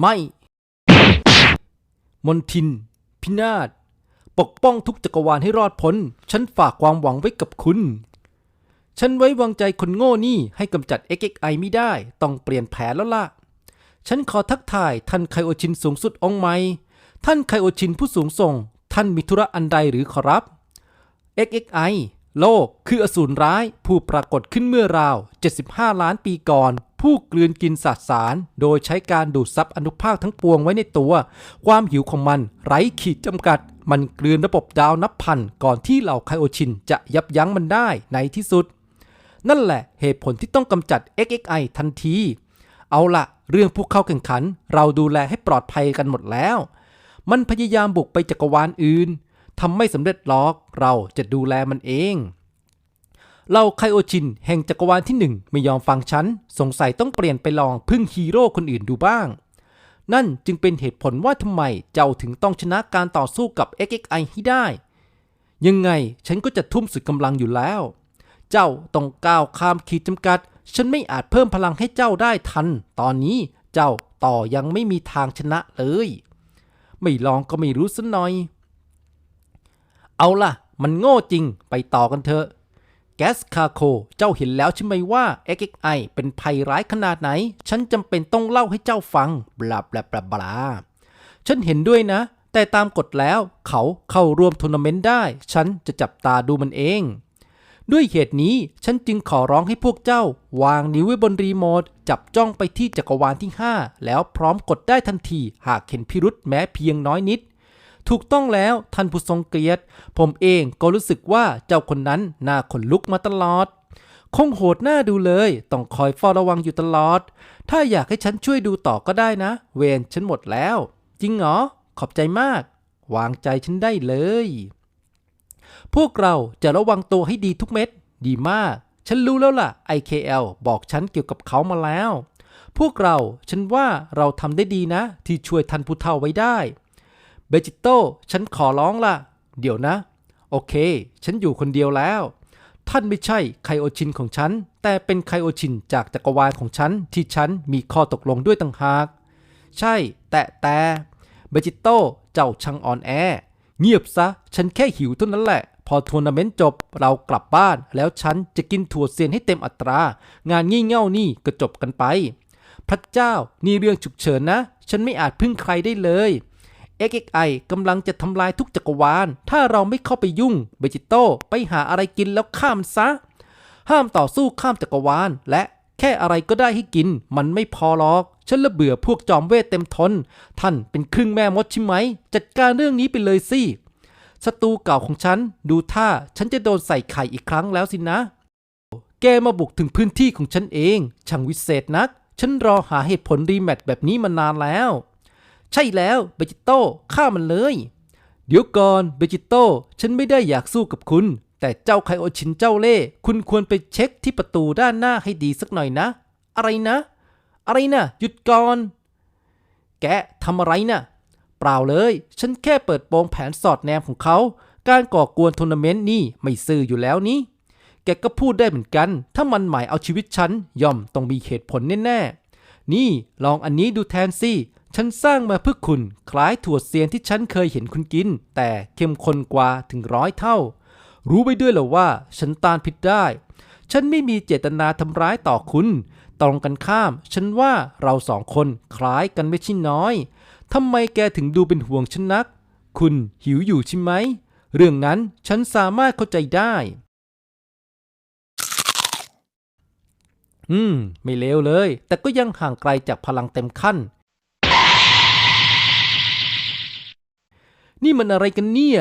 ไม่ มนทิน พินาศ ปกป้องทุกจักรวาลให้รอดพ้น ฉันฝากความหวังไว้กับคุณ ฉันไว้วางใจคนโง่นี่ให้กำจัด XXI ไม่ได้ ต้องเปลี่ยนแผนแล้วล่ะ ฉันขอทักทายท่านไคโอชินสูงสุดองค์ใหม่ท่านไคโอชินผู้สูงส่ง ท่านมีธุระอันใดหรือขอรับ XXI โลกคืออสูรร้ายผู้ปรากฏขึ้นเมื่อราว 75 ล้านปีก่อน ผู้กลืนกินสสาร โดยใช้การดูดซับอนุภาคทั้งปวงไว้ในตัว ความหิวของมันไร้ขีดจำกัด มันกลืนระบบดาวนับพัน ก่อนที่เหล่าไคโอชินจะยับยั้งมันได้ในที่สุด นั่นแหละเหตุผลที่ต้องกำจัด XXI ทันที เอาละเรื่องผู้เข้าแข่งขัน เราดูแลให้ปลอดภัยกันหมดแล้ว มันพยายามบุกไปจักรวาลอื่น ทำไม่สำเร็จหรอก เราจะดูแลมันเองเราไคโอชินแห่งจักรวาลที่หนึ่งไม่ยอมฟังฉัน สงสัยต้องเปลี่ยนไปลองพึ่งฮีโร่คนอื่นดูบ้าง นั่นจึงเป็นเหตุผลว่าทำไมเจ้าถึงต้องชนะการต่อสู้กับ XXI ให้ได้ ยังไงฉันก็จะทุ่มสุดกำลังอยู่แล้ว เจ้าต้องก้าวข้ามขีดจำกัด ฉันไม่อาจเพิ่มพลังให้เจ้าได้ทัน ตอนนี้เจ้าต่อยังไม่มีทางชนะเลย ไม่ลองก็ไม่รู้สัหน่อย เอาล่ะ มันโง่จริงไปต่อกันเถอะ แกสคาโค เจ้าเห็นแล้วใช่ไหมว่า XXI เป็นภัยร้ายขนาดไหน ฉันจำเป็นต้องเล่าให้เจ้าฟัง บลาบลาบลาบลาฉันเห็นด้วยนะ แต่ตามกฎแล้วเขาเข้าร่วมทัวร์นาเมนต์ได้ ฉันจะจับตาดูมันเอง ด้วยเหตุนี้ฉันจึงขอร้องให้พวกเจ้า วางนิ้วไว้บนรีโมท จับจ้องไปที่จักรวาลที่ 5 แล้วพร้อมกดได้ทันที หากเห็นพิรุษแม้เพียงน้อยนิด ถูกต้องแล้วท่านผู้ทรงเกียรติ ผมเองก็รู้สึกว่าเจ้าคนนั้นน่าขนลุกมาตลอด คงโหดหน้าดูเลย ต้องคอยเฝ้าระวังอยู่ตลอด ถ้าอยากให้ฉันช่วยดูต่อก็ได้นะ เวรฉันหมดแล้ว จริงเหรอ ขอบใจมาก วางใจฉันได้เลย พวกเราจะระวังตัวให้ดีทุกเม็ด ดีมาก ฉันรู้แล้วล่ะ IKL บอกฉันเกี่ยวกับเขามาแล้ว พวกเราฉันว่าเราทำได้ดีนะ ที่ช่วยทันผู้เฒ่าไว้ได้ เบจิโต้ฉันขอร้องล่ะเดี๋ยวนะ โอเค ฉันอยู่คนเดียวแล้ว ท่านไม่ใช่ไคโอชินของฉัน แต่เป็นไคโอชินจากจักรวาลของฉัน ที่ฉันมีข้อตกลงด้วยต่างหาก ใช่ แต่แต่เบจิโต้เจ้าช่างอ่อนแอ เงียบซะ ฉันแค่หิวเท่านั้นแหละ พอทัวร์นาเมนต์จบ เรากลับบ้าน แล้วฉันจะกินถั่วเซียนให้เต็มอัตรา งานงี่เง่านี่ก็จบกันไป พระเจ้านี่เรื่องฉุกเฉินนะ ฉันไม่อาจพึ่งใครได้เลย XXI กำลังจะทำลายทุกจักรวาล ถ้าเราไม่เข้าไปยุ่ง เบจิโต้ไปหาอะไรกินแล้วข้ามซะ ห้ามต่อสู้ข้ามจักรวาล และแค่อะไรก็ได้ให้กิน มันไม่พอหรอก ฉันละเบื่อพวกจอมเวทเต็มทน ท่านเป็นครึ่งแม่มดใช่ไหม จัดการเรื่องนี้ไปเลยสิศัตรูเก่าของฉัน ดูท่าฉันจะโดนใส่ไข่อีกครั้งแล้วสินะ แกมาบุกถึงพื้นที่ของฉันเอง ช่างวิเศษนัก ฉันรอหาเหตุผลรีแมตช์แบบนี้มานานแล้ว ใช่แล้วเบจิโต้ฆ่ามันเลย เดี๋ยวก่อนเบจิโต้ฉันไม่ได้อยากสู้กับคุณ แต่เจ้าไคโอชินเจ้าเล่คุณควรไปเช็คที่ประตูด้านหน้าให้ดีสักหน่อยนะ อะไรนะ อะไรนะหยุดก่อน แกทำอะไรนะ่ะเปล่าเลย ฉันแค่เปิดโปงแผนสอดแนมของเขา การก่อกวนทัวร์นาเมนต์นี่ไม่ซื่ออยู่แล้วนี่ แกก็พูดได้เหมือนกัน ถ้ามันหมายเอาชีวิตฉันย่อมต้องมีเหตุผลแน่ๆ นี่ลองอันนี้ดูแทนสิ ฉันสร้างมาเพื่อคุณคล้ายถั่วเซียนที่ฉันเคยเห็นคุณกิน แต่เข้มข้นกว่าถึงร้อยเท่า รู้ไปด้วยเหรอว่า ฉันตานพิษได้ ฉันไม่มีเจตนาทำร้ายต่อคุณ ตรงกันข้าม ฉันว่าเราสองคนคล้ายกันไม่ใช่น้อยทำไมแกถึงดูเป็นห่วงฉันนัก คุณหิวอยู่ใช่ไหม เรื่องนั้นฉันสามารถเข้าใจได้ อืม ไม่เลวเลย แต่ก็ยังห่างไกลจากพลังเต็มขั้น นี่มันอะไรกันเนี่ย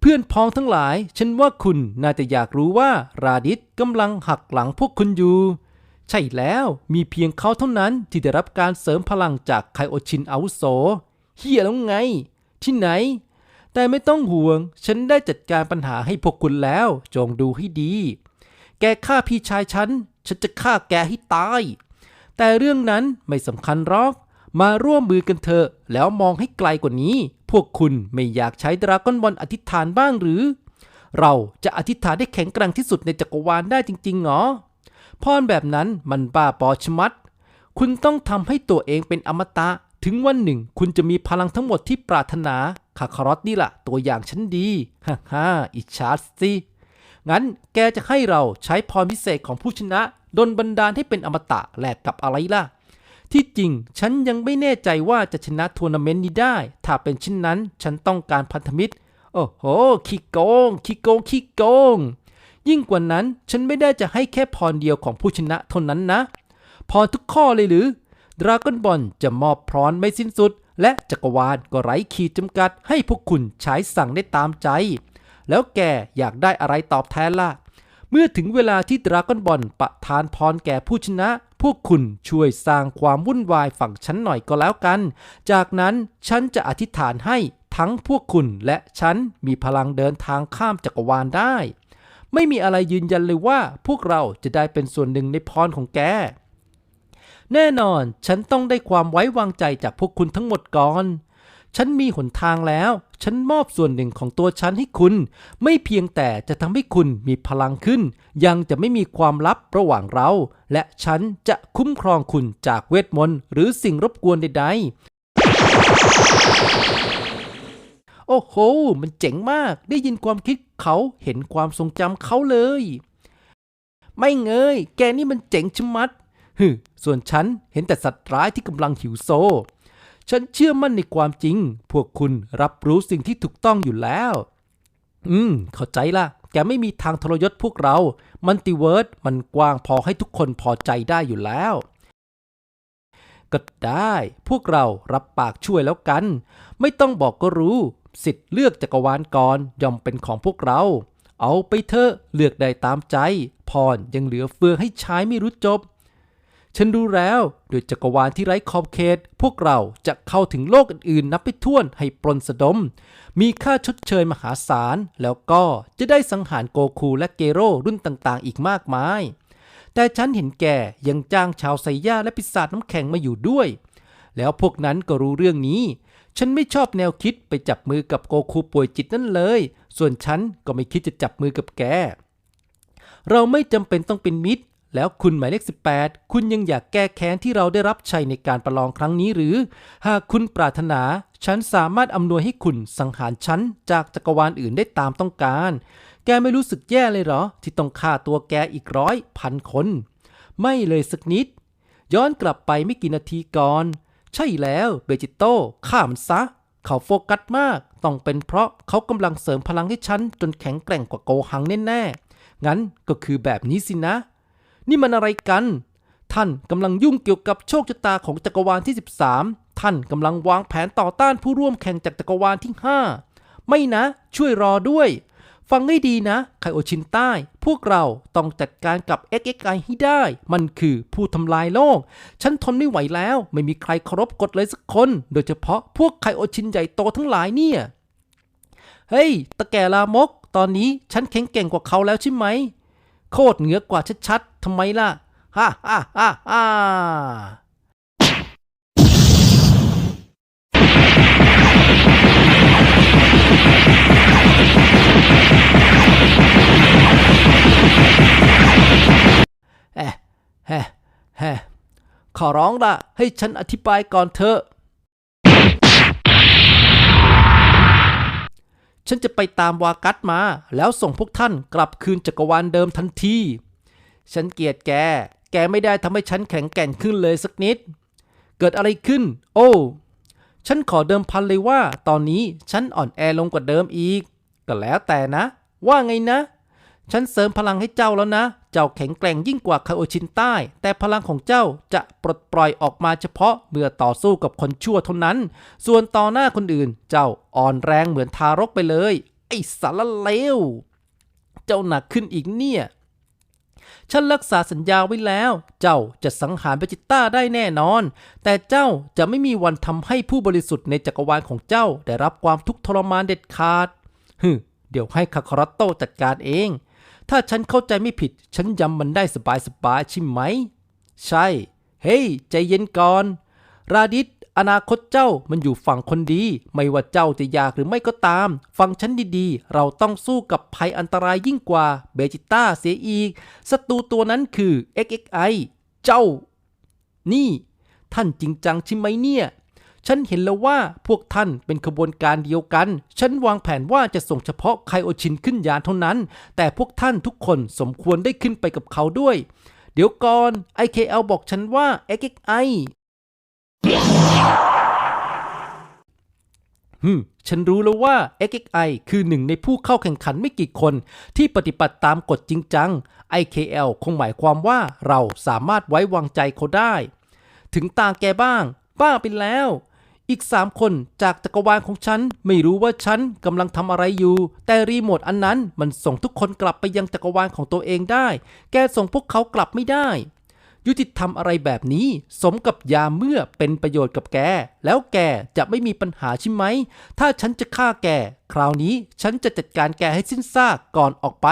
เพื่อนพ้องทั้งหลาย ฉันว่าคุณน่าจะอยากรู้ว่าราดิสกำลังหักหลังพวกคุณอยู่ ใช่แล้วมีเพียงเขาเท่านั้นที่ได้รับการเสริมพลังจากไคโอชินอาวุโสเฮียแล้วไง ที่ไหน แต่ไม่ต้องห่วง ฉันได้จัดการปัญหาให้พวกคุณแล้ว จงดูให้ดี แกฆ่าพี่ชายฉัน ฉันจะฆ่าแกให้ตาย แต่เรื่องนั้นไม่สำคัญหรอก มาร่วมมือกันเถอะ แล้วมองให้ไกลกว่านี้ พวกคุณไม่อยากใช้ดราก้อนบอลอธิษฐานบ้างหรือ เราจะอธิษฐานได้แข็งแกร่งที่สุดในจักรวาลได้จริงๆหรอพรแบบนั้นมันบ้าปอชมัด คุณต้องทำให้ตัวเองเป็นอมตะ ถึงวันหนึ่ง คุณจะมีพลังทั้งหมดที่ปรารถนาคาคารอตนี่ล่ะ ตัวอย่างฉันดีฮ่าฮ่าอิจฉาสิงั้นแกจะให้เราใช้พรพิเศษของผู้ชนะดนบันดาลให้เป็นอมตะแลกกับอะไรล่ะ ที่จริง ฉันยังไม่แน่ใจว่าจะชนะทัวร์นาเมนต์นี้ได้ ถ้าเป็นเช่นนั้น ฉันต้องการพันธมิตร โอ้โห ขี้โกง ขี้โกง ขี้โกง ยิ่งกว่านั้น ฉันไม่ได้จะให้แค่พรเดียวของผู้ชนะเท่านั้นนะ พรทุกข้อเลยหรือ ดราก้อนบอลจะมอบพรไม่สิ้นสุด และจักรวาลก็ไร้ขีดจำกัด ให้พวกคุณใช้สั่งได้ตามใจ แล้วแกอยากได้อะไรตอบแทนล่ะ เมื่อถึงเวลาที่ดราก้อนบอลประทานพรแก่ผู้ชนะ พวกคุณช่วยสร้างความวุ่นวายฝั่งฉันหน่อยก็แล้วกัน จากนั้นฉันจะอธิษฐานให้ทั้งพวกคุณและฉันมีพลังเดินทางข้ามจักรวาลได้ ไม่มีอะไรยืนยันเลยว่าพวกเราจะได้เป็นส่วนหนึ่งในพรของแก แน่นอนฉันต้องได้ความไว้วางใจจากพวกคุณทั้งหมดก่อน ฉันมีหนทางแล้ว ฉันมอบส่วนหนึ่งของตัวฉันให้คุณ ไม่เพียงแต่จะทำให้คุณมีพลังขึ้น ยังจะไม่มีความลับระหว่างเรา และฉันจะคุ้มครองคุณจากเวทมนต์หรือสิ่งรบกวนใดๆ โอ้โห มันเจ๋งมาก ได้ยินความคิดเขาเห็นความทรงจำเขาเลย ไม่เงย แกนี่มันเจ๋งชะมัดฮึส่วนฉันเห็นแต่สัตว์ร้ายที่กำลังหิวโซ ฉันเชื่อมั่นในความจริง พวกคุณรับรู้สิ่งที่ถูกต้องอยู่แล้ว อืม เข้าใจละแกไม่มีทางทรยศพวกเรา มันติเวิร์ดมันกว้างพอให้ทุกคนพอใจได้อยู่แล้ว ก็ได้ พวกเรารับปากช่วยแล้วกัน ไม่ต้องบอกก็รู้ สิทธิ์เลือกจักรวาลก่อนย่อมเป็นของพวกเรา เอาไปเถอะเลือกได้ตามใจ พรยังเหลือเฟือให้ใช้ไม่รู้จบ ฉันรู้แล้วโดยจักรวาลที่ไร้ขอบเขต พวกเราจะเข้าถึงโลกอื่นๆ นับไปถ้วนให้ปลนสะดม มีค่าชดเชยมหาศาล แล้วก็จะได้สังหารโกคูและเกโร่รุ่นต่างๆ อีกมากมาย แต่ฉันเห็นแก่ยังจ้างชาวไซย่าและปีศาจน้ำแข็งมาอยู่ด้วย แล้วพวกนั้นก็รู้เรื่องนี้ ฉันไม่ชอบแนวคิดไปจับมือกับโกคูป่วยจิตนั่นเลย ส่วนฉันก็ไม่คิดจะจับมือกับแกเราไม่จำเป็นต้องเป็นมิตร แล้วคุณหมายเลข 18 คุณยังอยากแก้แค้นที่เราได้รับชัยในการประลองครั้งนี้หรือ หากคุณปรารถนา ฉันสามารถอำนวยให้คุณสังหารฉันจากจักรวาลอื่นได้ตามต้องการ แกไม่รู้สึกแย่เลยเหรอ ที่ต้องฆ่าตัวแกอีกร้อยพันคน ไม่เลยสักนิด ย้อนกลับไปไม่กี่นาทีก่อน ใช่แล้วเบจิโต้ฆ่ามันซะ เขาโฟกัสมาก ต้องเป็นเพราะเขากำลังเสริมพลังให้ฉันจนแข็งแกร่งกว่าโกหังแน่ๆงั้นก็คือแบบนี้สินะ นี่มันอะไรกัน ท่านกำลังยุ่งเกี่ยวกับโชคชะตาของจักรวาลที่ 13 ท่านกำลังวางแผนต่อต้านผู้ร่วมแข่งจากจักรวาลที่ 5 ไม่นะ ช่วยรอด้วย ฟังให้ดีนะ ไคโอชินใต้ พวกเราต้องจัดการกับ XXI ให้ได้ มันคือผู้ทำลายโลก ฉันทนไม่ไหวแล้ว ไม่มีใครเคารพกฎเลยสักคน โดยเฉพาะพวกไคโอชินใหญ่โตทั้งหลายเนี่ย เฮ้ย ตะแก่ลามก ตอนนี้ฉันแข็งแกร่งกว่าเขาแล้วใช่ไหม โคตรเหนือกว่าชัด ทำไมล่ะ ฮ่าฮ่าฮ่าฮ่าเอ๊ะเฮ้เฮ้ขอร้องละให้ฉันอธิบายก่อนเถอะ ฉันจะไปตามวากัสมา แล้วส่งพวกท่านกลับคืนจักรวาลเดิมทันที ฉันเกลียดแก แกไม่ได้ทำให้ฉันแข็งแกร่งขึ้นเลยสักนิด เกิดอะไรขึ้น โอ้ ฉันขอเดิมพันเลยว่า ตอนนี้ฉันอ่อนแอลงกว่าเดิมอีก ก็แล้วแต่นะ ว่าไงนะ ฉันเสริมพลังให้เจ้าแล้วนะ เจ้าแข็งแกร่งยิ่งกว่าคาโอชินใต้ แต่พลังของเจ้าจะปลดปล่อยออกมาเฉพาะเมื่อต่อสู้กับคนชั่วเท่านั้น ส่วนต่อหน้าคนอื่น เจ้าอ่อนแรงเหมือนทารกไปเลย ไอ้สารเลว เจ้าหนักขึ้นอีกเนี่ย ฉันรักษาสัญญาไว้แล้ว เจ้าจะสังหารเบจิต้าได้แน่นอน แต่เจ้าจะไม่มีวันทำให้ผู้บริสุทธิ์ในจักรวาลของเจ้าได้รับความทุกข์ทรมานเด็ดขาดฮึเดี๋ยวให้คาคารัตโตจัดการเอง ถ้าฉันเข้าใจไม่ผิด ฉันยำมันได้สบายๆใช่ไหม ใช่ เฮ้ยใจเย็นก่อน ราดิส อนาคตเจ้ามันอยู่ฝั่งคนดี ไม่ว่าเจ้าจะอยากหรือไม่ก็ตาม ฟังฉันดีๆ เราต้องสู้กับภัยอันตรายยิ่งกว่าเบจิต้าเสียอีก ศัตรูตัวนั้นคือ XXI เจ้า นี่ ท่านจริงจังใช่ไหมเนี่ยฉันเห็นแล้วว่าพวกท่านเป็นขบวนการเดียวกัน ฉันวางแผนว่าจะส่งเฉพาะไคโอชินขึ้นยานเท่านั้น แต่พวกท่านทุกคนสมควรได้ขึ้นไปกับเขาด้วย เดี๋ยวก่อน IKL บอกฉันว่า XXI ฮึมฉันรู้แล้วว่า XXI คือหนึ่งในผู้เข้าแข่งขันไม่กี่คน ที่ปฏิบัติตามกฎจริงจัง IKL คงหมายความว่าเราสามารถไว้วางใจเขาได้ ถึงตาแกบ้าง บ้าไปแล้ว อีกสามคนจากจักรวาลของฉัน ไม่รู้ว่าฉันกำลังทำอะไรอยู่ แต่รีโมทอันนั้นมันส่งทุกคนกลับไปยังจักรวาลของตัวเองได้ แกส่งพวกเขากลับไม่ได้ ยุติธรรมอะไรแบบนี้ สมกับยาเมื่อเป็นประโยชน์กับแก แล้วแกจะไม่มีปัญหาใช่ไหม ถ้าฉันจะฆ่าแก คราวนี้ฉันจะจัดการแกให้สิ้นซากก่อนออกไป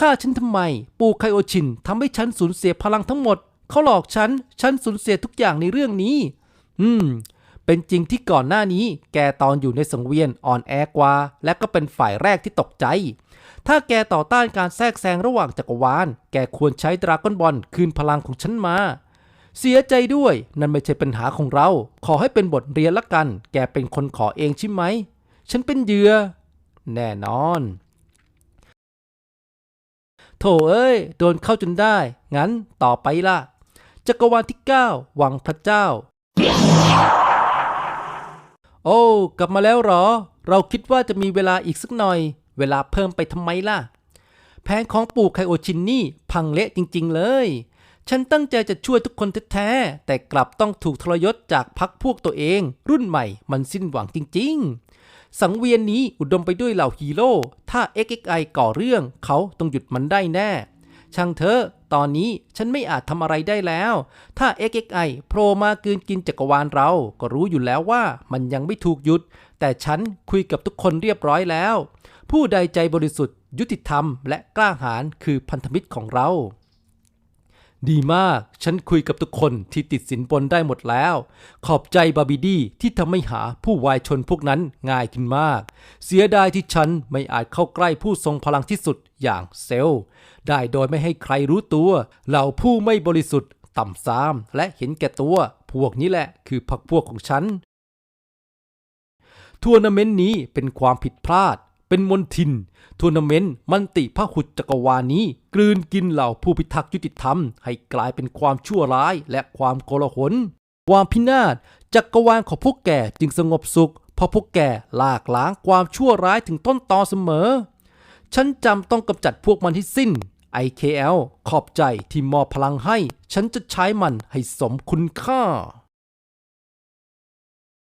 ฆ่าฉันทำไม ปู่ไคโอชินทำให้ฉันสูญเสียพลังทั้งหมด เขาหลอกฉัน ฉันสูญเสียทุกอย่างในเรื่องนี้ อืม เป็นจริงที่ก่อนหน้านี้ แกตอนอยู่ในสังเวียนอ่อนแอกว่า และก็เป็นฝ่ายแรกที่ตกใจ ถ้าแกต่อต้านการแทรกแซงระหว่างจักรวาล แกควรใช้ดราก้อนบอลคืนพลังของฉันมา เสียใจด้วย นั่นไม่ใช่ปัญหาของเรา ขอให้เป็นบทเรียนละกัน แกเป็นคนขอเองใช่ไหม ฉันเป็นเหยื่อ แน่นอน โถเอ้ย โดนเข้าจนได้ งั้นต่อไปล่ะ จักรวาลที่9วังพระเจ้า โอ้ กลับมาแล้วเหรอ เราคิดว่าจะมีเวลาอีกสักหน่อย เวลาเพิ่มไปทำไมล่ะ แผนของปู่ไคโอชินนี่พังเละจริงๆเลย ฉันตั้งใจจะช่วยทุกคนแท้ๆแต่กลับต้องถูกทรยศจากพักพวกตัวเอง รุ่นใหม่มันสิ้นหวังจริง ๆ สังเวียนนี้อุดมไปด้วยเหล่าฮีโร่ถ้า XXI ก่อเรื่องเขาต้องหยุดมันได้แน่ช่างเถอะ ตอนนี้ฉันไม่อาจทำอะไรได้แล้ว ถ้า XXI โผล่มากลืนกินจักรวาลเรา ก็รู้อยู่แล้วว่ามันยังไม่ถูกหยุด แต่ฉันคุยกับทุกคนเรียบร้อยแล้ว ผู้ใดใจบริสุทธิ์ ยุติธรรม และกล้าหาญคือพันธมิตรของเรา ดีมาก ฉันคุยกับทุกคนที่ติดสินบนได้หมดแล้ว ขอบใจบาบิดี้ที่ทำให้หาผู้วายชนพวกนั้นง่ายขึ้นมาก เสียดายที่ฉันไม่อาจเข้าใกล้ผู้ทรงพลังที่สุดอย่างเซลได้โดยไม่ให้ใครรู้ตัว เหล่าผู้ไม่บริสุทธิ์ต่ำซามและเห็นแก่ตัว พวกนี้แหละคือพรรคพวกของฉันทัวร์นาเมนต์นี้เป็นความผิดพลาด เป็นมนทินทัวร์นาเมนต์มันติพหุจักรวาลนี้ กลืนกินเหล่าผู้พิทักษ์ยุติธรรม ให้กลายเป็นความชั่วร้ายและความโกลาหลความพินาศจักรวาลของพวกแกจึงสงบสุข เพราะพวกแกลากล้างความชั่วร้ายถึงต้นตอเสมอ ฉันจำต้องกำจัดพวกมันให้สิ้น IKL ขอบใจที่มอบพลังให้ ฉันจะใช้มันให้สมคุณค่า